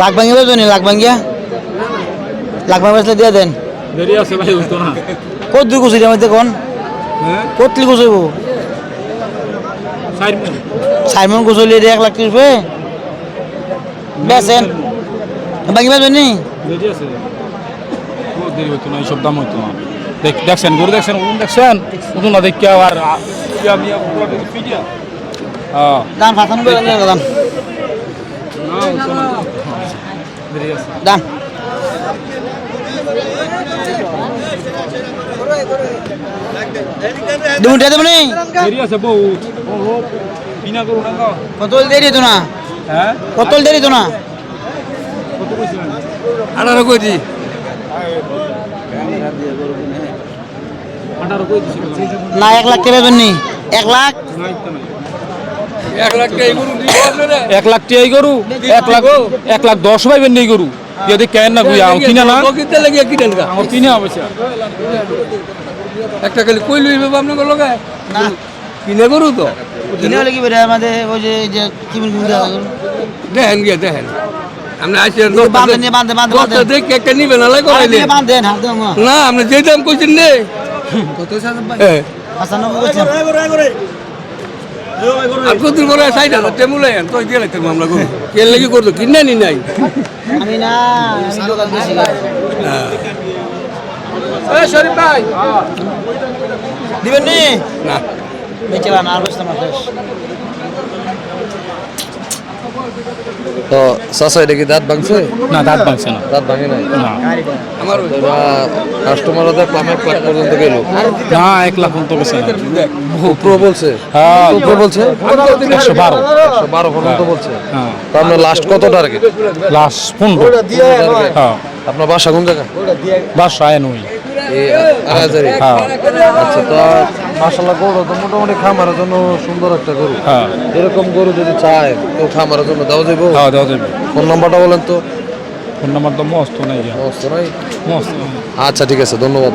লাখ ভাঙিয়ে বেজো নি লাখ ভাঙিয়া? লাখ ভাঙিয়ে বেচলে দিয়ে দেন। দেরি আছে ভাই হইতো না। কত দূর গুছি আমার দেখুন হ্যাঁ কত লিখ গুছাইব চার মন গুছলি এক লাখ ত্রিশ বেচেন ভাঙি বেজো নি? এইসব দাম হইতো না। দেখছেন গরু দেখছেন ওজন দেখছেন? ওজন না দেখি আর দাম ফাঁসানো দাম। দাম দুটা দেবো নি দেরি আছে বউ বিনা না দেরি তো না হ্যাঁ দেরি তো না আঠারো কোটি না এক লাখ নি এক লাখ এক লাখ টাকা এই গরু এক লাখ টিয়াই গরু এক লাখ এক লাখ দশ পাইবেন নেই গরু। যদি কেন না গুয়া আমার কিনা না। আমার কিনে অবশ্য একটা খালি কই লইবে আপনাকে লগায় না। কিনে গরু তো। কিনে হলে কি বেড়ে আমাদের ওই যে যে দেওয়া গেল দেখেন গিয়ে দেখেন। আপনি আসেন দেখে একটা নিবেন আলাই না আপনি যে দাম কইছেন নে। হ্যাঁ। আচ্ছা নব্বই করছেন আর কত করে সাইড হাজার টেমুলে তো দিয়ে লাগতে আমরা গরু। কেন লেগে করতো কিনে নি নাই? আমি না শরীফ ভাই। দিবেন নি? না। বেঁচে আর বসতাম না শেষ তো চাচা এটা কি দাঁত ভাঙছে না দাঁত ভাঙছে না দাঁত ভাঙে নাই না আমার কাস্টমাররা দেখলাম এক লাখ পর্যন্ত গেল না এক লাখ পর্যন্ত গেছে উপরে বলছে হ্যাঁ উপরে বলছে একশো বারো একশো বারো পর্যন্ত বলছে হ্যাঁ তো আপনার লাস্ট কত টার্গেট লাশ পনেরো হ্যাঁ আপনার বাসা কোন জায়গা বাসায় নই হ্যাঁ আচ্ছা তো মাসাল্লাহ গরু তো মোটামুটি খামারের জন্য সুন্দর একটা গরু। হ্যাঁ। এরকম গরু যদি চায় তো খামারের জন্য দেওয়া যাবে হ্যাঁ দেওয়া যাবে ফোন নাম্বারটা বলেন তো। ফোন নাম্বার তো মস্ত নাই মস্ত নাই? মস্ত আচ্ছা ঠিক আছে ধন্যবাদ।